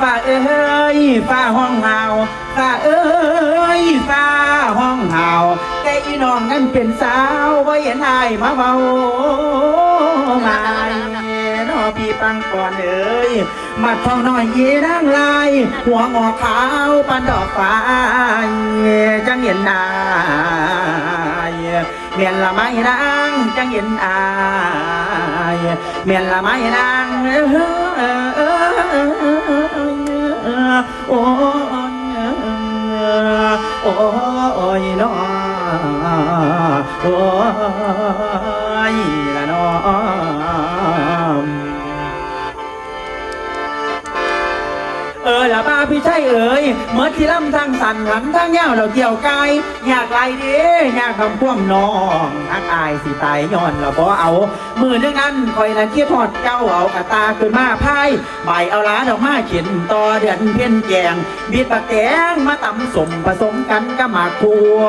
ฟ้าเอ้ยฟ้าห้องเฮาฟ้าเอ้ยฟ้าห้องเฮาแต่อีน้องนั้นเป็นสาวว่าเห็นอายมาเบามาเนอพี่ปังก่อนเอ้ยมาทองน้อยยีนางลาย หัวงอขาวปันดอกฟ้าจังเห็นนายเมียนละไม้นางจังเห็นอายเมียนละไม้นางโอ้ ยโอ้ยน้อโอ้ยละน้อเออละบ้าพี่ใช่เอ๋ย เมื่อที่ลำทางสันหันทางเงาเราเกี่ยวกายอยากไล่เด้อยากทำพ่วงน้องทักอายสิตายย้อนเราบ่เอา มือเรื่องนั้นคอยนะเคียทอดเจ้าเอากระตาขึ้นมาพายใบเอาล้าดอกมาเข็นต่อเดือนเพี้ยนแกงบีดปากแกงมาตำสมผสมกันกับหมากทัว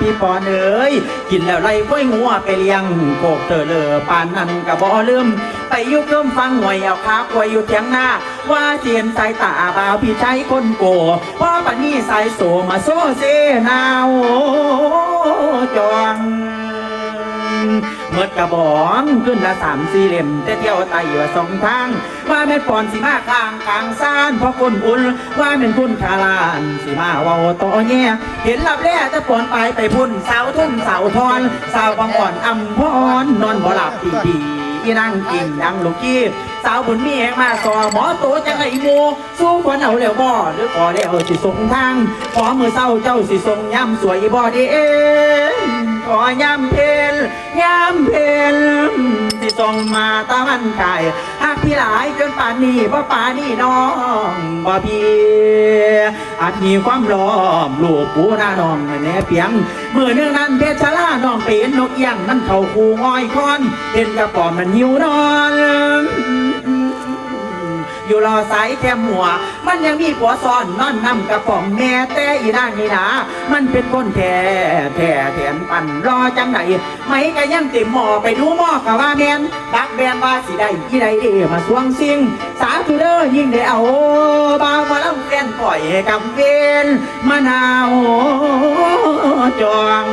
พี่ปอนเอ๋ยกินแล้วไล่กล้วยงัวไปเลี้ยงโกกเตอเลอปานนั้นกะบ่ลืมไปยุกเริ่มฟังหวยเอาขาป่วยอยู่เทียงหน้าว่าเจียนสายตาบ่าวพี่ใช้คนโกว่าปันนี้สายโสมาโซเซนาวจองเมื่อกระบองขึ้นละสามสี่เหลี่ยมแต่เที่ยวไต่ว่าสองทาง ว่าแม่ปอนสิมาข้างกลางซ่านเพราะคนอุ่นว่าแม่นคุณคาลานสิมาเว้าต่อแง่เห็นลับแล่จะปอนไปไปพุ่นสาวทุ่มสาวทอน สาวบางอ่อนอำพรนอนบ่หลับดีดีๆ อีนั่งกินยังลูกกี้สาวบุญมีแหงมาสอหมอโตจังไอโมสู้คนเอาแล้วบ่หรือขอแล้วสิส่งทางขอมือเศร้าเจ้าสิส่งย้ำสวยบ่เด้ขอย้ำเพลย้ำเพลสิส่งมาตะวันไก่ พี่หลายจนป่านนี้บ่ป่านนี้น้องบ่พี่อาจมีความล้อมลูกปูหน้าน้องแน่เพียงมือเนื่องนั้นเพชรชลาน้องเป็นนกเอี้ยงนั่นเขาคูงอยคอนเห็นกระป๋อมมันหิวนอน อยู่รอสายแคมหัว มันยังมีผัวซ้อนนอนนำกระป๋อมแม่แต่อีนางนี่นะมันเป็นคนแท้แท้แถมปั่นรอจังไหนไม่ก็ยังเต็มหม้อไปดูหม้อกะว่าแมนบักแบนว่าสิได้อีใดเอมาสวงซิง สาธุเด้อยิ่งได้เอาบาวมาลำแฟนปล่อยกับเวนมะนาวจอง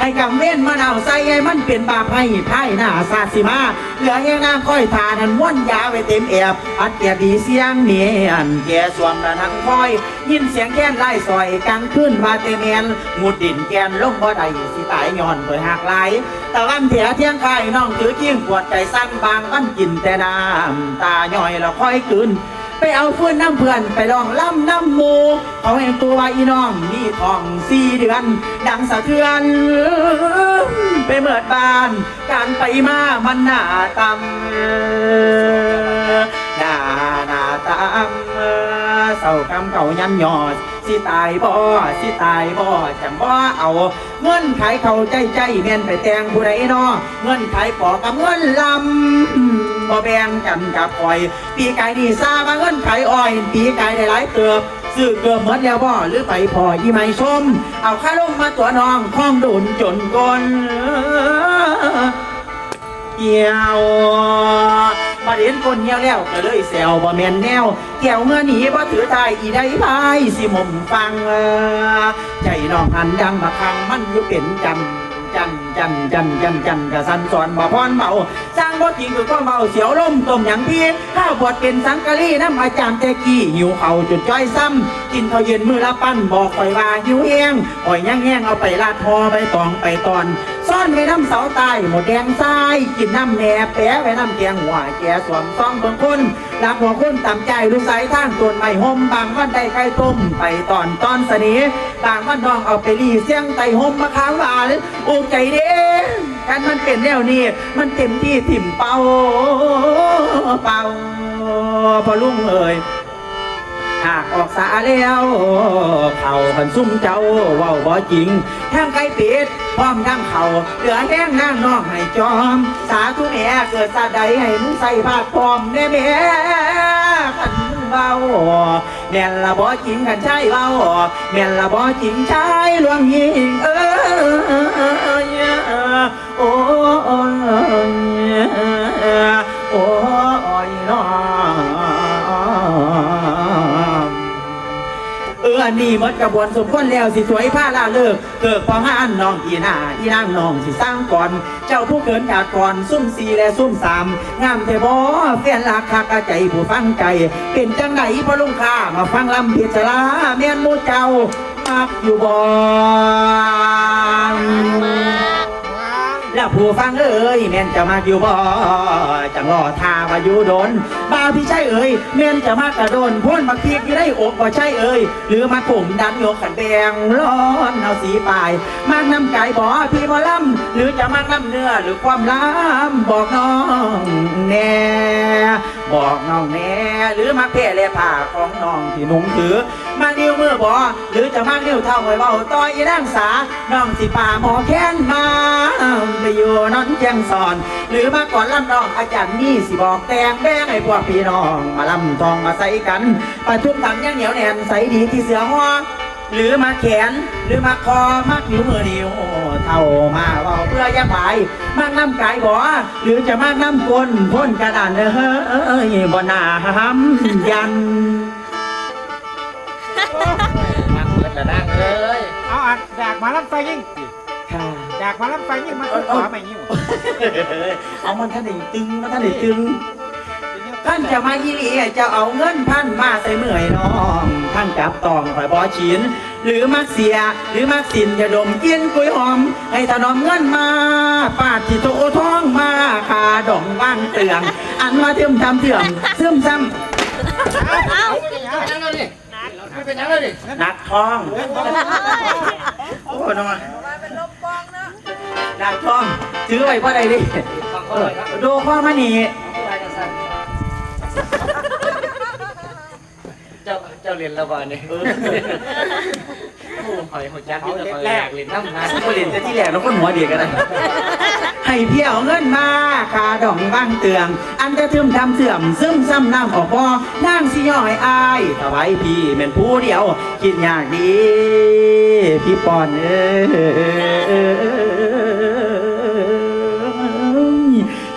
ให้กำเว้นมะนาวใส่ให้มันเป็นบาปให้ไพ่หน้าซาสิมาเหลือแห้งน้ำค่อยทานันม้วนยาไว้เต็มแอบอัดเกียดีเสียงเนียนแกสวมระนังคอย ยินเสียงแค้นไล่ซอยกลางคืนว่าเตเมนงุดดินแกนลงบ่ได้สิตายย้อนเปิดหักไหลตะวันเถียเที่ยงไข่น้องถือกี้งปวดใจสั้นบางมันกินแต่น้ำตาย่อยแล้วค่อยคืน ไปเอาฟืนน้ำเพื่อนไปลองล่ำน้ำโมูเขาเห็นตัวอีน้องมีทองสี่เดือน ดังสะเทือน ไปเมิดบาน การไปมามันหน้าตำหน้าหน้าตำเศร้ากำเก่ายันยอด สิตายบ่สิตายบ่จังบ่เอา เงินขายเขาใจใจเมียนไปแต่งผู้ใดนอเงินขายปอกับเงินลำบ่แบ่งกันกับอ้อย ปีกายดีซาว่าเงินขายอ้อย ปีกายได้หลายเติบซื้อเกือบหมดแล้วบ่หรือไปพออีไม่ชม เอาค่าลงมาตัวน้องข้องโดนจนก่อนเกี่ยว มาเห็นคนเหี่ยวแล้วก็เลยแซวบ่แม่นแนวแก้วเมื่อหนีบ่ถือทายอีได้พายสิหมมฟังเออใจน้องหันดังมาคังมันอยู่เป็นจันจันจันจันจันจันกะสันสอนบ่พรเบาสร้างบ่จริงคือความเบาเสียวลมต้มหยังพี่ข้าวบวชเป็นสังกะรีน้ำอาจารย์แต่กี้หิวเขาจุดจ้อยซ้ำกินข้าวเย็นมือละปั้นบอกคอยว่าหิวแห้งคอยยังแห้งเอาไปลาดพอไปตองไปตอน ซ่อนไว้น้ำเสาใต้หมดแดงทรายกินน้ำแหนบแปะไว้น้ำแกงหัวแกสวมซองเบิ่งคนรักหัวคนต่ำใจลูกสายทางต้นไม้ห่มบางวันได้ไข่ต้มไปตอนตอนเสนีบางวันน้องเอาไปรีเสียงไต่ห่มมะขามหวานโอ้ใจเด้กันมันเป็นแนวนี้มันเต็มที่ถิ่มเป่าเป่าพอลุงเอ่ย หากออกสาแล้วเข่าพันซุ่มเจ้าเว้าบ่จริงแห้งไก่ป็ดพร้อมทั้งเขาเหลือแห้งนางน้องให้จอม สาธุแม่เกิดสาใดให้มึงใส่ผ้าพร้อมแน่แม่ขันเบาแม่นละบ่จริงกันใช่เบาแม่นละบ่จริงใช่ลวงยิงเออโอ้ยโอ้ยน้อ นี้มดกระบวนสมคนแล้วสิสวยผ้าลาเลิก เกิดความห้านน้องอีหนาอีนางน้องสิสร้างก่อน เจ้าผู้เกินกากก่อนซุ่มสี่และซุ่มสามงามเทบอแฟนลักคากะใจผู้ฟังใจ เป็นจังไหนพ่อลุงข้ามาฟังลำพิจาราแม่นมูเจ้ามักอยู่บ่ แล้วผู้ฟังเอ้ยแม่นจะมากอยู่บ่จังรอทาว่าอยู่โดนบ่าวพี่ใช่เอ้ยแม่นจะมากกระโดนพ่นบักพีกอยู่ได้อกบ่ใช่เอ้ยหรือมาผมดันโยกขันแดงร้อนเอาสีปลายมากน้ำไก่บ่พี่บ่ล่ำหรือจะมากน้ำเนื้อหรือความล้ำบอกน้องแน่บอกน้องแน่หรือมาเพลและผ้าของน้องที่นุ่งถือมานิ้วมือบ่หรือจะมานิ้วเท่าไว้เบาต่อยอีนางสาน้องสิป่าหมอแค้นมาไอยู่นอนเจียงสอน หรือมาก่อนลำน้องอาจารย์นี่สิบอกแตงแบงให้พวกพี่น้อง มาลำทองมาใส่กันประทุมถังยังเหนียวแน่นใส่ดีที่เสือหัวหรือมาแขนหรือมาคอมักนิ้วมือนิ้วเท่ามาเบาเพื่อยักไปมากน้ำกายบ่หรือจะมากน้ำกลพ่นกระดานเฮ้ยบ่นาห้ำยันมาเปิดแล้วนั่งเลยเอาอันอยากมาลำไฟยิ่งค่ะ อยากมาลำไฟยิ่งมาทุกขวาไม่ยิ่งเอามันท่านได้ตึงมันท่านได้ตึงท่านจะมายี่หลีจะเอาเงินพันมาใส่เมื่อยน้องท่านจับตองคอยบอชินหรือมักเสีย หรือมักสินจะดมกินกุยหอม ให้ถนอมเงินมาปาดที่โตท้องมาคาดองว่างเตืองอันมาเติมทำเถื่อมซึมซ้เป็นยังไงนี่ไม่เป็นยังไงนี่ำหนักท้องโอ้น้อง หนักท้องถือไว้พ่อใดดิฟังเอเขาเลอยครับดูข้อมานี่เจ้าเจ้าเรียนระบาดนี่เออโอ้หอยหัวจักนี่แต่คอยแรกเรียนน้ำงานประเด็นจะที่แรกเราก็หัวเดียวกันเลยให้เพี่ยวเงินมาคาดองบ้างเตือง อันจะทึมทำเสื่อมซึมซ้ำน้ำออกบ่นั่งสิย่อยอายถวายพี่เป็นผู้เดียว คิดยากดี พี่ปอนเอ้ย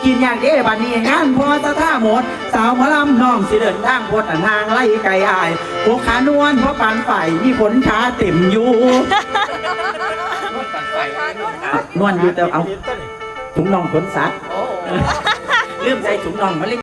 กินอย่างเด้บัดนี้งานพอตะท่าหมด สาวหมอลำน้องสิเดินทางพดอันทางไล่ไก่อายพวกขานวลเพราะปานฝ่ายมีขนขาเต็มอยู่ตัดไฟนวลอยู่แต่เอาถุงน่องขนสัตว์โอ้ลืมใส่ถุงน่องมาเล็ก